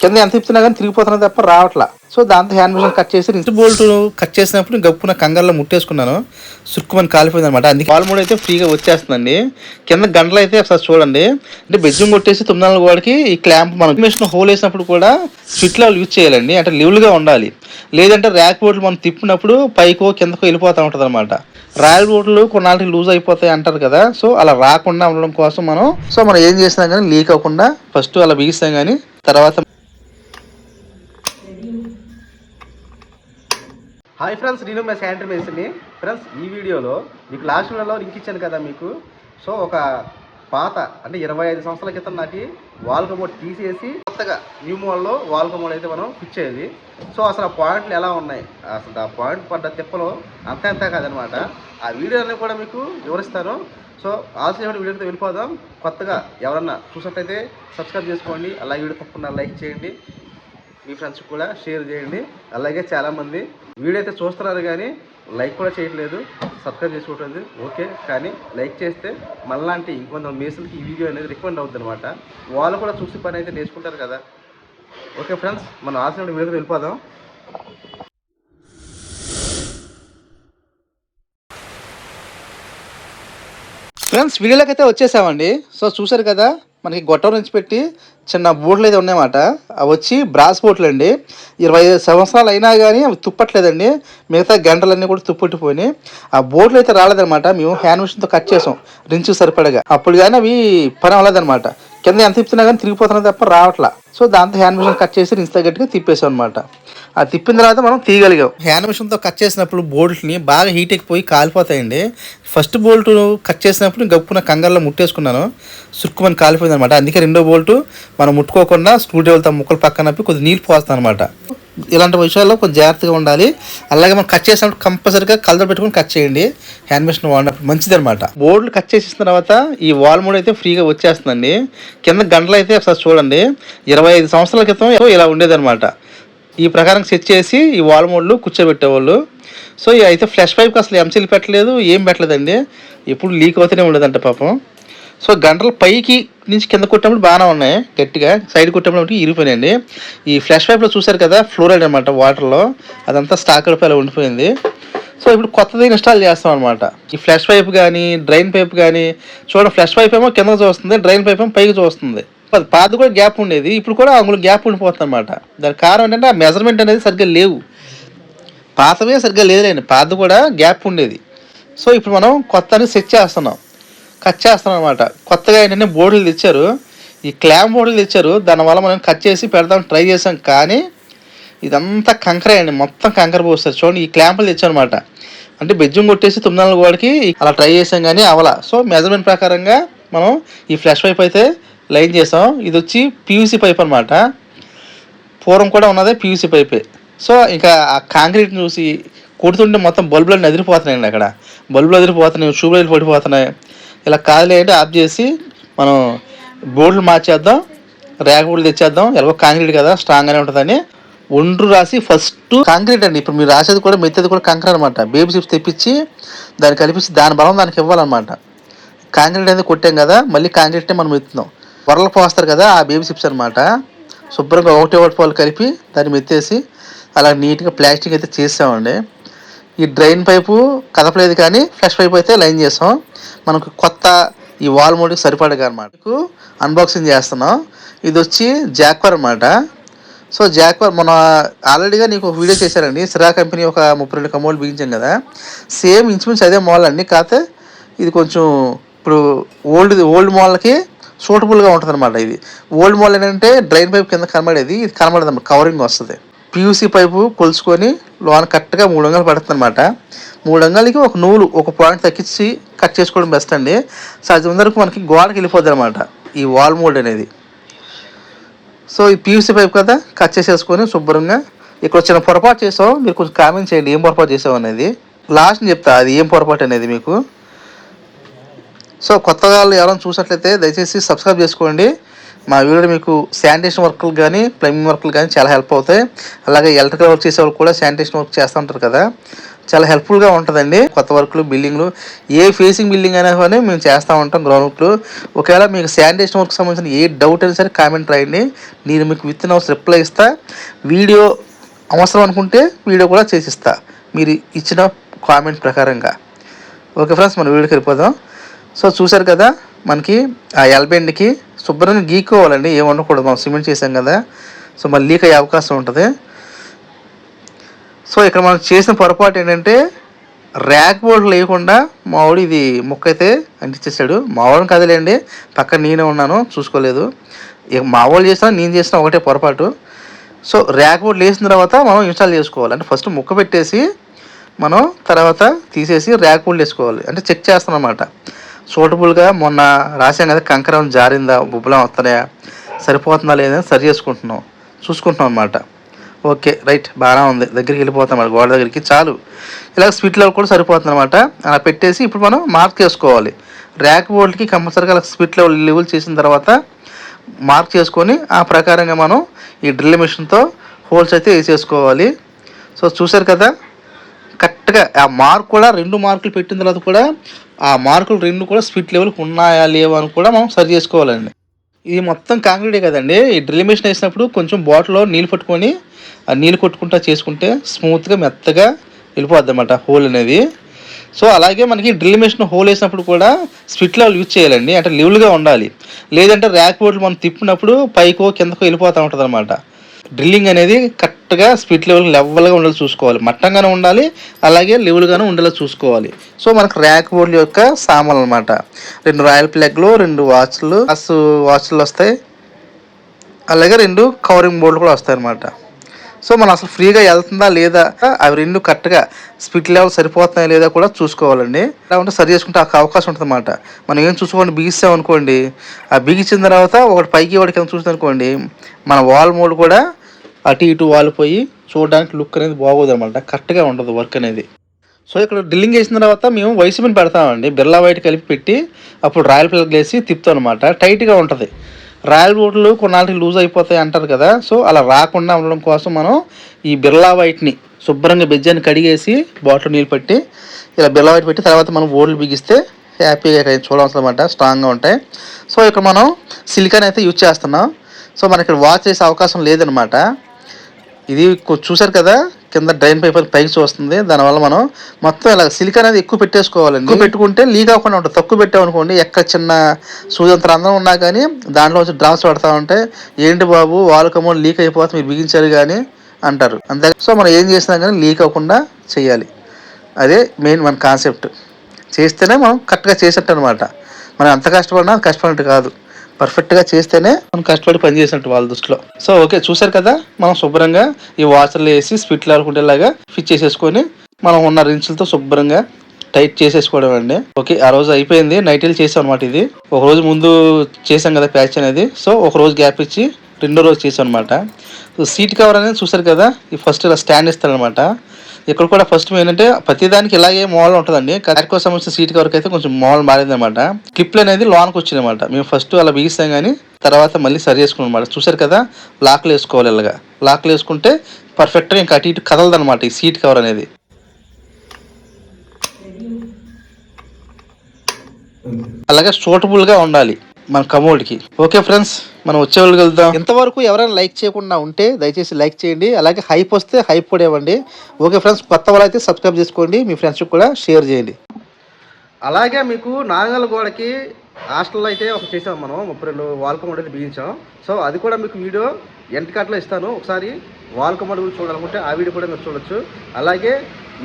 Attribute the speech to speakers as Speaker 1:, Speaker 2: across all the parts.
Speaker 1: కింద ఎంత తిప్పుతున్నా కానీ తిరిగిపోతున్నా తప్ప రావట్లా. సో దాంతో హ్యాండ్ మిషన్ కట్ చేసి రించ్ బోల్ట్ కట్ చేసినప్పుడు గప్పున కంగారులో ముట్టేసుకున్నాను. సుక్కుమని కాలిపోయింది అనమాట అందుకే వాల్ మూడు అయితే ఫ్రీగా వచ్చేస్తుందండి. కింద గంటలు అయితే ఒకసారి చూడండి. అంటే బెజ్జం కొట్టేసి తొమ్మిది నాలుగు వాడికి ఈ క్లాంప్ మనం మిషన్ హోల్ వేసినప్పుడు కూడా స్విట్లో యూజ్ చేయాలండి. అంటే లివ్లుగా ఉండాలి. లేదంటే ర్యాక్ బోట్లు మనం తిప్పినప్పుడు పైకో కిందకో వెళ్ళిపోతూ ఉంటుంది అనమాట రాయల్ బోట్లు కొన్నాళ్ళకి లూజ్ అయిపోతాయి అంటారు కదా. సో అలా రాకుండా ఉండడం కోసం మనం సో మనం ఏం చేసినా కానీ లీక్ అవ్వకుండా ఫస్ట్ అలా బిగిస్తాం కానీ తర్వాత హాయ్ ఫ్రెండ్స్ నేను మా శానిటరీ మేసిని ఫ్రెండ్స్ ఈ వీడియోలో మీకు లాస్ట్ వీడియోలో లింక్ ఇచ్చాను కదా మీకు. సో ఒక పాత అంటే ఇరవై ఐదు సంవత్సరాల క్రితం నాటి వాల్కమోడ్ తీసేసి కొత్తగా న్యూ మోడల్లో వాల్కమోడ్ అయితే మనం ఫిక్స్ సో అసలు ఆ పాయింట్లు ఎలా ఉన్నాయి? అసలు ఆ పాయింట్ పడ్డ తిప్పలో అంత ఎంత కాదనమాట. ఆ వీడియోని కూడా మీకు వివరిస్తాను. సో ఆల్సిన వీడియోతో వెళ్ళిపోదాం. కొత్తగా ఎవరన్నా చూసినట్లయితే సబ్స్క్రైబ్ చేసుకోండి. అలాగే వీడియో తప్పకుండా లైక్ చేయండి. మీ ఫ్రెండ్స్ కూడా షేర్ చేయండి. అలాగే చాలామంది వీడియో అయితే చూస్తున్నారు కానీ లైక్ కూడా చేయట్లేదు సబ్స్క్రైబ్ చేసుకోవట్లేదు. ఓకే కానీ లైక్ చేస్తే మళ్ళాంటి ఇంకొంత మేసులకి ఈ వీడియో అనేది రికమెండ్ అవుతుంది అనమాట వాళ్ళు కూడా చూసి పని అయితే నేర్చుకుంటారు కదా. ఓకే ఫ్రెండ్స్ మనం ఆసిన వీడియోకి వెళ్ళిపోదాం. ఫ్రెండ్స్ వీడియోలోకి అయితే వచ్చేసామండి. సో చూసారు కదా మనకి గొట్టం నుంచి పెట్టి చిన్న బోట్లు అయితే ఉన్నాయన్నమాట. అవి వచ్చి బ్రాస్ బోట్లు అండి. ఇరవై ఐదు సంవత్సరాలు అయినా కానీ అవి తుప్పట్లేదండి. మిగతా గంటలన్నీ కూడా తుప్పట్టిపోయినాయి. ఆ బోట్లు అయితే రాలేదన్నమాట. మేము హ్యాండ్ మిషన్తో కట్ చేసాం. రించు సరిపడగా. అప్పుడు కానీ అవి పని అవ్వలేదన్నమాట. కింద ఎంత తిప్పుతున్నా కానీ తిరిగిపోతున్నా తప్ప రావట్లా. సో దాంతో హ్యాండ్ మిషన్ కట్ చేసి ఇంత గట్టిగా తిప్పేసాం అనమాట ఆ తిప్పిన తర్వాత మనం తీయగలిగాం. హ్యాండ్ మిషన్తో కట్ చేసినప్పుడు బోల్ట్ని బాగా హీట్ ఎక్కిపోయి కాలిపోతాయండి. ఫస్ట్ బోల్ట్ కట్ చేసినప్పుడు గప్పున కంగారులో ముట్టేసుకున్నాను. సుక్కుమని కాలిపోయింది అనమాట అందుకే రెండో బోల్ట్ మనం ముట్టుకోకుండా స్క్రూ డ్రైవర్తో ముక్కలు పక్కన కొద్దిగా నీళ్ళు పోస్తాను అనమాట ఇలాంటి విషయాల్లో కొంచెం జాగ్రత్తగా ఉండాలి. అలాగే మనం కట్ చేసినప్పుడు కంపల్సరీగా కలర్ పెట్టుకుని కట్ చేయండి. హ్యాండ్ మిషన్ వాడినప్పుడు మంచిది అనమాట బోర్డులు కట్ చేసిన తర్వాత ఈ వాల్ మూడ్ అయితే ఫ్రీగా వచ్చేస్తుందండి. కింద గంటలు అయితే ఒకసారి చూడండి. ఇరవై ఇరవై ఐదు సంవత్సరాల క్రితం ఇలా ఉండేదన్నమాట. ఈ ప్రకారం సెట్ చేసి ఈ వాల్ మోడ్లు కూర్చోబెట్టేవాళ్ళు. సో అయితే ఫ్లష్ పైప్కి అసలు ఎంసీలు పెట్టలేదు ఏం పెట్టలేదండి. ఎప్పుడు లీక్ అవుతూనే ఉండదంట పాపం. సో గంటలు పైకి నుంచి కింద కొట్టినప్పుడు బాగానే ఉన్నాయి. గట్టిగా సైడ్ కొట్టినప్పుడు ఇరిగిపోయినాయండి. ఈ ఫ్లాష్ పైప్లో చూసారు కదా ఫ్లోరైడ్ అనమాట వాటర్లో అదంతా స్టాక్ అలా ఉండిపోయింది. సో ఇప్పుడు కొత్తది ఇన్స్టాల్ చేస్తాం అనమాట ఈ ఫ్లాష్ పైప్ కానీ డ్రైన్ పైప్ కానీ చూడండి ఫ్లాష్ పైప్ ఏమో కింద చూస్తుంది డ్రైన్ పైప్ ఏమో పైకి చూస్తుంది. పాత కూడా గ్యాప్ ఉండేది. ఇప్పుడు కూడా అందులో గ్యాప్ ఉండిపోతుంది అనమాట దాని కారణం ఏంటంటే ఆ మెజర్మెంట్ అనేది సరిగ్గా లేవు. పాతమే సరిగ్గా లేదులేండి. పాత కూడా గ్యాప్ ఉండేది. సో ఇప్పుడు మనం కొత్త అని సెట్ చేస్తున్నాం. కట్ చేస్తాం అనమాట కొత్తగా ఏంటంటే బోర్డులు తెచ్చారు. ఈ క్లామ్ బోర్డులు తెచ్చారు. దానివల్ల మనం కట్ చేసి పెడదాం ట్రై చేసాం. కానీ ఇదంతా కంకరే అండి. మొత్తం కంకర పోస్తారు. చూడండి ఈ క్లాంపులు తెచ్చారనమాట అంటే బెజ్జం కొట్టేసి తొమ్మిది నాలుగు వాడికి అలా ట్రై చేసాం కానీ అవలా. సో మెజర్మెంట్ ప్రకారంగా మనం ఈ ఫ్లాష్ వైప్ అయితే లైన్ చేసాం. ఇది వచ్చి పీయూసీ పైప్ అనమాట పూర్వం కూడా ఉన్నదే పీయూసీ పైపే సో ఇంకా ఆ కాంక్రీట్ని చూసి కొడుతుంటే మొత్తం బల్బులన్నీ అదిరిపోతున్నాయండి అక్కడ. బల్బులు అదిరిపోతున్నాయి ట్యూబ్లైట్లు పడిపోతున్నాయి. ఇలా కాదులే అంటే ఆఫ్ చేసి మనం బోర్డులు మార్చేద్దాం రేగ బోర్డులు తెచ్చేద్దాం. ఎలాగో కాంక్రీట్ కదా స్ట్రాంగ్గానే ఉంటుందని ఒండ్రు రాసి ఫస్ట్ కాంక్రీట్ అండి. ఇప్పుడు మీరు రాసేది కూడా మెత్తది కూడా కంకర అనమాట బేబీ చిప్స్ తెప్పించి దాన్ని కలిపించి దాని బలం దానికి ఇవ్వాలన్నమాట. కాంక్రీట్ అనేది కొట్టాం కదా మళ్ళీ కాంక్రీట్నే మనం ఎత్తుదాం వరలు పోస్తారు కదా ఆ బేబీ చిప్స్ అనమాట శుభ్రంగా ఒకటి ఒకటి పాలు కలిపి దాన్ని మెత్తేసి అలా నీట్గా ప్లాస్టిక్ అయితే చేసామండి ఈ డ్రైన్ పైపు కదపలేదు కానీ ఫ్లష్ పైప్ అయితే లైన్ చేసాం మనకు కొత్త ఈ వాల్ మోడల్కి సరిపడగా అనమాట అన్బాక్సింగ్ చేస్తున్నాం. ఇది వచ్చి జాక్వర్ అనమాట సో జాక్వర్ మన ఆల్రెడీగా నీకు ఒక వీడియో చేశారండి. సిరా కంపెనీ ఒక ముప్పై రెండు కమోలు బిగించాం కదా. సేమ్ ఇంచుమించు అదే మోడల్ అండి. కాకపోతే ఇది కొంచెం ఇప్పుడు ఓల్డ్ ఓల్డ్ మోడల్కి సూటబుల్గా ఉంటుంది అనమాట ఇది. ఓల్డ్ మోడల్ ఏంటంటే డ్రైన్ పైప్ కింద కనబడేది ఇది కనబడదు కవరింగ్ వస్తుంది. పియూసీ పైపు కొలుచుకొని లోన కరెక్ట్గా మూడు వందలు పడుతుంది అనమాట మూడు అంగలకి ఒక నూలు ఒక పాయింట్ తగ్గించి కట్ చేసుకోవడం బెస్ట్ అండి. సహజం వరకు మనకి గోడకి వెళ్ళిపోద్ది అనమాట ఈ వాల్ మోల్డ్ అనేది. సో ఈ పీయూసీ పైప్ కదా కట్ చేసేసుకొని శుభ్రంగా ఇక్కడ చిన్న పొరపాటు చేసాం మీరు కొంచెం కామెంట్ చేయండి ఏం పొరపాటు చేసాం అనేది. లాస్ట్ చెప్తా అది ఏం పొరపాటు అనేది మీకు. సో కొత్తగా వాళ్ళు ఎవరైనా చూసినట్లయితే దయచేసి సబ్స్క్రైబ్ చేసుకోండి. మా వీడియో మీకు శానిటేషన్ వర్క్లు కానీ ప్లంబింగ్ వర్క్లు కానీ చాలా హెల్ప్ అవుతాయి. అలాగే ఎలక్ట్రికల్ వర్క్ చేసేవాళ్ళు కూడా శానిటేషన్ వర్క్ చేస్తూ ఉంటారు కదా. చాలా హెల్ప్ఫుల్గా ఉంటుందండి. కొత్త వర్క్లు బిల్డింగ్లు ఏ ఫేసింగ్ బిల్డింగ్ అయినా కానీ మేము చేస్తూ ఉంటాం గ్రౌండ్ వర్క్లు ఒకవేళ మీకు శానిటేషన్ వర్క్ సంబంధించిన ఏ డౌట్ అయినా సరే కామెంట్ రాయండి. నేను మీకు విత్ ఇన్ అవర్స్ రిప్లై ఇస్తా. వీడియో అవసరం అనుకుంటే వీడియో కూడా చేసిస్తా మీరు ఇచ్చిన కామెంట్ ప్రకారంగా. ఓకే ఫ్రెండ్స్ మన వీడియోకి వెళ్ళిపోదాం. సో చూసారు కదా మనకి ఆ ఎల్బెండ్కి శుభ్రంగా గీక్కోవాలండి ఏమి ఉండకూడదు మనం సిమెంట్ చేసాం కదా. సో మళ్ళీ లీక్ అయ్యే అవకాశం ఉంటుంది. సో ఇక్కడ మనం చేసిన పొరపాటు ఏంటంటే ర్యాక్ బోర్డు లేకుండా మావాడు ఇది ముక్క అయితే అంటించేసాడు మావాడు కదలేండి పక్కన నేనే ఉన్నాను చూసుకోలేదు. ఇక మావాడు చేసినా నేను చేసిన ఒకటే పొరపాటు. సో ర్యాక్ బోర్డు లేసిన తర్వాత మనం ఇన్స్టాల్ చేసుకోవాలి. అంటే ఫస్ట్ ముక్క పెట్టేసి మనం తర్వాత తీసేసి ర్యాక్ బోర్డు వేసుకోవాలి. అంటే చెక్ చేస్తాం అనమాట సూటబుల్గా మొన్న రాసాం కదా కంకరం జారిందా బుబ్బలం వస్తున్నాయా సరిపోతుందా లేదా సరి చేసుకుంటున్నాం చూసుకుంటున్నాం అనమాట ఓకే రైట్ బాగానే ఉంది. దగ్గరికి వెళ్ళిపోతాం మరి గోడ దగ్గరికి చాలు. ఇలా స్వీట్ లెవెల్ కూడా సరిపోతుంది అనమాట అలా పెట్టేసి ఇప్పుడు మనం మార్క్ చేసుకోవాలి. ర్యాక్ బోర్డ్కి కంపల్సరీగా అలా స్వీట్ లెవెల్ లెవెల్ చేసిన తర్వాత మార్క్ చేసుకొని ఆ ప్రకారంగా మనం ఈ డ్రిల్ మిషన్తో హోల్స్ అయితే వేసేసుకోవాలి. సో చూసారు కదా కరెక్ట్గా ఆ మార్క్ కూడా రెండు మార్కులు పెట్టిన తర్వాత కూడా ఆ మార్కులు రెండు కూడా స్వీట్ లెవెల్కి ఉన్నాయా లేవా అని కూడా మనం సరి చేసుకోవాలండి. ఇది మొత్తం కాంక్రీటే కదండి. ఈ డ్రిల్ మిషన్ వేసినప్పుడు కొంచెం బాటిల్లో నీళ్ళు పట్టుకొని ఆ నీళ్ళు కొట్టుకుంటా చేసుకుంటే స్మూత్గా మెత్తగా వెళ్ళిపోద్ది అనమాట హోల్ అనేది. సో అలాగే మనకి డ్రిల్ మిషన్ హోల్ వేసినప్పుడు కూడా స్పిట్ లెవెల్ యూజ్ చేయాలండి. అంటే లెవెల్గా ఉండాలి. లేదంటే ర్యాక్ బోర్డులు మనం తిప్పినప్పుడు పైకో కిందకో వెళ్ళిపోతూ ఉంటుంది అనమాట డ్రిల్లింగ్ అనేది కరెక్ట్గా స్పీడ్ లెవెల్ లెవెల్గా ఉండేలా చూసుకోవాలి. మట్టంగానే ఉండాలి అలాగే లెవెల్గానే ఉండేలా చూసుకోవాలి. సో మనకు ర్యాక్ బోర్డు యొక్క సామాన్లు అనమాట రెండు రాయల్ ప్లగ్లు రెండు వాచ్లు వాచ్ వాచ్లు వస్తాయి. అలాగే రెండు కవరింగ్ బోర్డులు కూడా వస్తాయి అనమాట సో మనం అసలు ఫ్రీగా వెళ్తుందా లేదా అవి రెండు కరెక్ట్గా స్పీడ్ లెవెల్ సరిపోతున్నాయా లేదా కూడా చూసుకోవాలండి. లేకుంటే సరి చేసుకుంటే ఆ అవకాశం ఉంటుంది అనమాట మనం ఏం చూసుకోండి బిగిస్తాం అనుకోండి ఆ బిగించిన తర్వాత ఒకటి పైకి ఒకటి కింద చూస్తాం అనుకోండి మన వాల్ మోడ్ కూడా అటు ఇటు వాలిపోయి చూడడానికి లుక్ అనేది బాగోదు అనమాట. కరెక్ట్గా ఉండదు వర్క్ అనేది. సో ఇక్కడ డ్రిల్లింగ్ చేసిన తర్వాత మేము వైసీపీని పెడతామండి. బిర్లా వైట్ కలిపి పెట్టి అప్పుడు రాయల్ ప్లగ్ వేసి తిప్పుతాం అనమాట. టైట్గా ఉంటుంది. రాయల్ బోట్లు కొన్నాళ్ళకి లూజ్ అయిపోతాయి అంటారు కదా. సో అలా రాకుండా ఉండడం కోసం మనం ఈ బిర్లా వైట్ని శుభ్రంగా బెజ్జాన్ని కడిగేసి బాటిల్ నీళ్ళు పెట్టి ఇలా బిర్లా వైట్ పెట్టి తర్వాత మనం ఓట్లు బిగిస్తే హ్యాపీగా చూడవలసిన అనమాట. స్ట్రాంగ్గా ఉంటాయి. సో ఇక్కడ మనం సిలికాన్ అయితే యూజ్ చేస్తున్నాం. సో మనకి ఇక్కడ వాచ్ చేసే అవకాశం లేదనమాట. ఇది చూసారు కదా? కింద డ్రైన్ పైప్ పైకి వస్తుంది దానివల్ల మనం మొత్తం ఇలా సిలిక అనేది ఎక్కువ పెట్టేసుకోవాలండి. ఎక్కువ పెట్టుకుంటే లీక్ అవ్వకుండా ఉంటుంది. తక్కువ పెట్టామనుకోండి ఎక్కడ చిన్న సూర్యంత్ర అందం ఉన్నా కానీ దాంట్లో వచ్చి డ్రాప్స్ పడతా ఉంటే ఏంటి బాబు? వాళ్ళకమో లీక్ అయిపోతే మీరు బిగించారు కానీ అంటారు. అంతే. సో మనం ఏం చేసినా కానీ లీక్ అవ్వకుండా చేయాలి. అదే మెయిన్ మన కాన్సెప్ట్ చేస్తేనే మనం కరెక్ట్గా చేసేట్టు అనమాట మనం ఎంత కష్టపడినా కష్టపడినట్టు కాదు. పర్ఫెక్ట్గా చేస్తేనే మనం కష్టపడి పని చేసినట్టు వాళ్ళ దృష్టిలో. సో ఓకే చూసారు కదా? మనం శుభ్రంగా ఈ వాచర్లు వేసి స్పిట్ లాడుకుంటేలాగా ఫిట్ చేసేసుకొని మనం ఉన్న రించులతో శుభ్రంగా టైట్ చేసేసుకోవడం అండి. ఓకే ఆ రోజు అయిపోయింది. నైట్ వెళ్ళి చేసాం అనమాట ఇది. ఒక రోజు ముందు చేసాం కదా ప్యాచ్ అనేది. సో ఒక రోజు గ్యాప్ ఇచ్చి రెండో రోజు చేసాం అనమాట సీట్ కవర్ అనేది చూసారు కదా? ఈ ఫస్ట్ ఇలా స్టాండ్ ఇస్తారనమాట ఇక్కడ కూడా ఫస్ట్ ఏంటంటే ప్రతి దానికి ఇలాగే మోడల్ ఉంటుందండి. కార్కో సంబంధించిన సీట్ కవర్కి అయితే కొంచెం మోడల్ మారింది అనమాట క్లిప్లు అనేది లోనికి వచ్చిందన్నమాట. మేము ఫస్ట్ అలా బిగిస్తాం కానీ తర్వాత మళ్ళీ సరి చేసుకున్నాం అనమాట చూసారు కదా లాక్లు వేసుకోవాలి ఇలాగా. లాక్లు వేసుకుంటే పర్ఫెక్ట్గా ఇంకా అటు ఇటు కదలదు అనమాట ఈ సీట్ కవర్ అనేది. అలాగే సూటబుల్గా ఉండాలి. మన కమోడ్కి. ఓకే ఫ్రెండ్స్ మనం వచ్చే వాళ్ళకి వెళ్దాం ఇంతవరకు ఎవరైనా లైక్ చేయకుండా ఉంటే దయచేసి లైక్ చేయండి అలాగే హైప్ వస్తే హైప్ కూడా ఇవ్వండి. ఓకే ఫ్రెండ్స్ కొత్త వాళ్ళు అయితే సబ్స్క్రైబ్ చేసుకోండి మీ ఫ్రెండ్స్కి కూడా షేర్ చేయండి. అలాగే మీకు నాగల గోడకి హాస్టల్లో అయితే ఒక చేసాం మనం ముప్పై రెండు వాల్ కమోడ్ అయితే బిగించాం. సో అది కూడా మీకు వీడియో ఎంట్ ఇస్తాను. ఒకసారి వాల్ కమోడ్ గురించి చూడాలనుకుంటే ఆ వీడియో కూడా మీరు చూడొచ్చు. అలాగే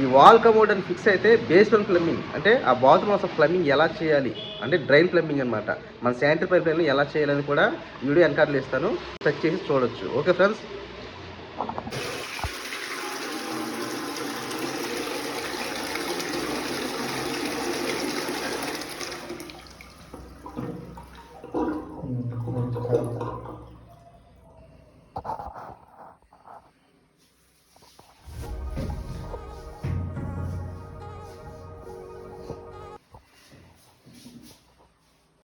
Speaker 1: ఈ వాల్ కమోడ్ అని ఫిక్స్ అయితే బేస్మెంట్ ప్లంబింగ్ అంటే ఆ బాత్రూమ్ అసలు ప్లంబింగ్ ఎలా చేయాలి? అంటే డ్రైన్ ప్లంబింగ్ అనమాట మన శానిటరీ పైప్ ఎలా చేయాలని కూడా వీడియో ఎండ్ కార్ట్లో ఇస్తాను. టచ్ చేసి చూడొచ్చు. Okay friends